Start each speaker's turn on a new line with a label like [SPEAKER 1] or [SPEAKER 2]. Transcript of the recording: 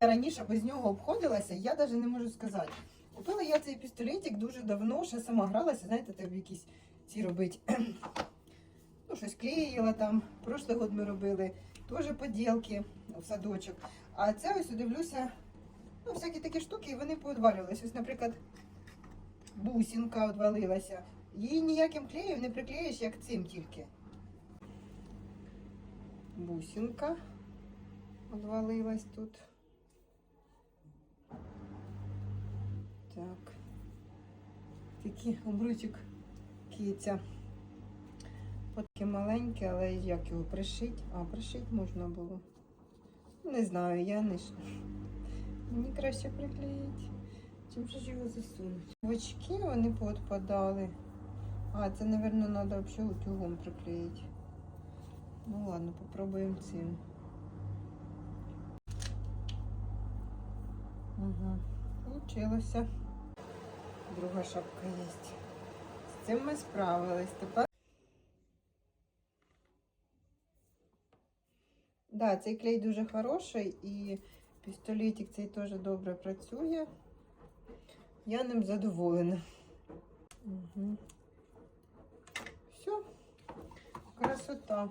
[SPEAKER 1] Раніше без нього обходилася, я навіть не можу сказати. Купила я цей пістолетик дуже давно, ще сама гралася, знаєте, там якісь ці робить. Ну, щось клеїла там. Прошлий год ми робили теж поділки в садочок. А це ось дивлюся, ну, всякі такі штуки, і вони поодвалювалися. Ось, наприклад, бусинка одвалилася. Її ніяким клеєм не приклеїш, як цим тільки. Бусинка одвалилась тут. Так. Такий обручик киця. Таке маленьке, але як його пришить? А, пришить можна було. Не знаю, я не ж. Мені краще приклеїти. Чим ж його засунути? Очки вони поотпадали. А, це, мабуть, треба взагалі утюгом приклеїти. Ну ладно, попробуємо цим. Угу. Получилося. Друга шапка є. З цим ми справились. Тепер. Да, цей клей дуже хороший і пістолетик цей теж добре працює. Я ним задоволена. Угу. Все, красота.